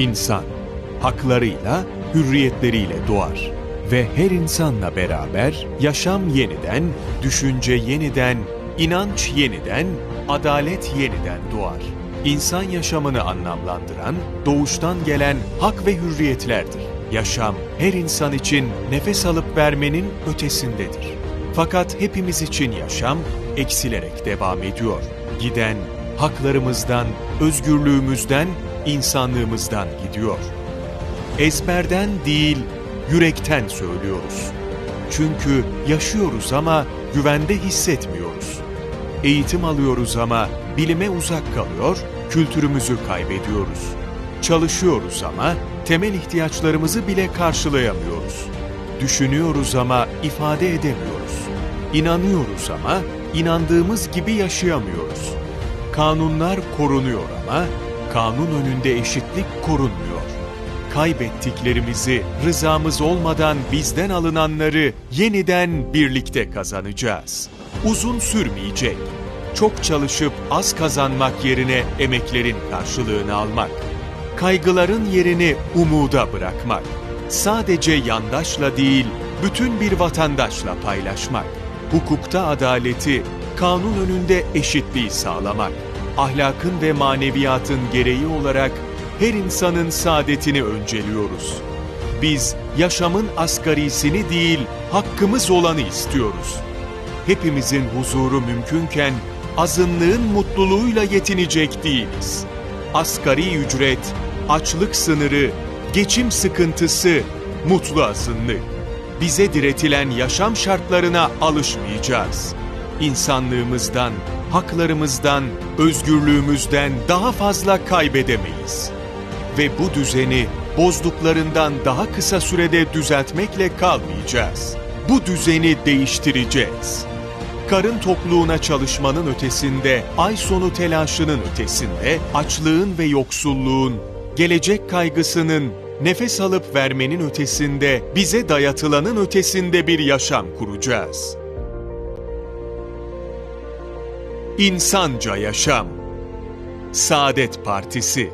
İnsan, haklarıyla, hürriyetleriyle doğar ve her insanla beraber yaşam yeniden, düşünce yeniden, inanç yeniden, adalet yeniden doğar. İnsan yaşamını anlamlandıran, doğuştan gelen hak ve hürriyetlerdir. Yaşam her insan için nefes alıp vermenin ötesindedir. Fakat hepimiz için yaşam eksilerek devam ediyor. Giden haklarımızdan, özgürlüğümüzden, insanlığımızdan gidiyor. Ezberden değil, yürekten söylüyoruz. Çünkü yaşıyoruz ama güvende hissetmiyoruz. Eğitim alıyoruz ama bilime uzak kalıyor, kültürümüzü kaybediyoruz. Çalışıyoruz ama temel ihtiyaçlarımızı bile karşılayamıyoruz. Düşünüyoruz ama ifade edemiyoruz. İnanıyoruz ama inandığımız gibi yaşayamıyoruz. Kanunlar korunuyor ama kanun önünde eşitlik korunmuyor. Kaybettiklerimizi rızamız olmadan bizden alınanları yeniden birlikte kazanacağız. Uzun sürmeyecek. Çok çalışıp az kazanmak yerine emeklerin karşılığını almak. Kaygıların yerini umuda bırakmak. Sadece yandaşla değil, bütün bir vatandaşla paylaşmak. Hukukta adaleti, kanun önünde eşitliği sağlamak. Ahlakın ve maneviyatın gereği olarak her insanın saadetini önceliyoruz. Biz yaşamın asgarisini değil, hakkımız olanı istiyoruz. Hepimizin huzuru mümkünken azınlığın mutluluğuyla yetinecek değiliz. Asgari ücret, açlık sınırı, geçim sıkıntısı, mutlu azınlık. Bize diretilen yaşam şartlarına alışmayacağız. İnsanlığımızdan, haklarımızdan, özgürlüğümüzden daha fazla kaybedemeyiz. Ve bu düzeni bozduklarından daha kısa sürede düzeltmekle kalmayacağız. Bu düzeni değiştireceğiz. Karın tokluğuna çalışmanın ötesinde, ay sonu telaşının ötesinde, açlığın ve yoksulluğun, gelecek kaygısının, nefes alıp vermenin ötesinde, bize dayatılanın ötesinde bir yaşam kuracağız. İnsanca Yaşam Saadet Partisi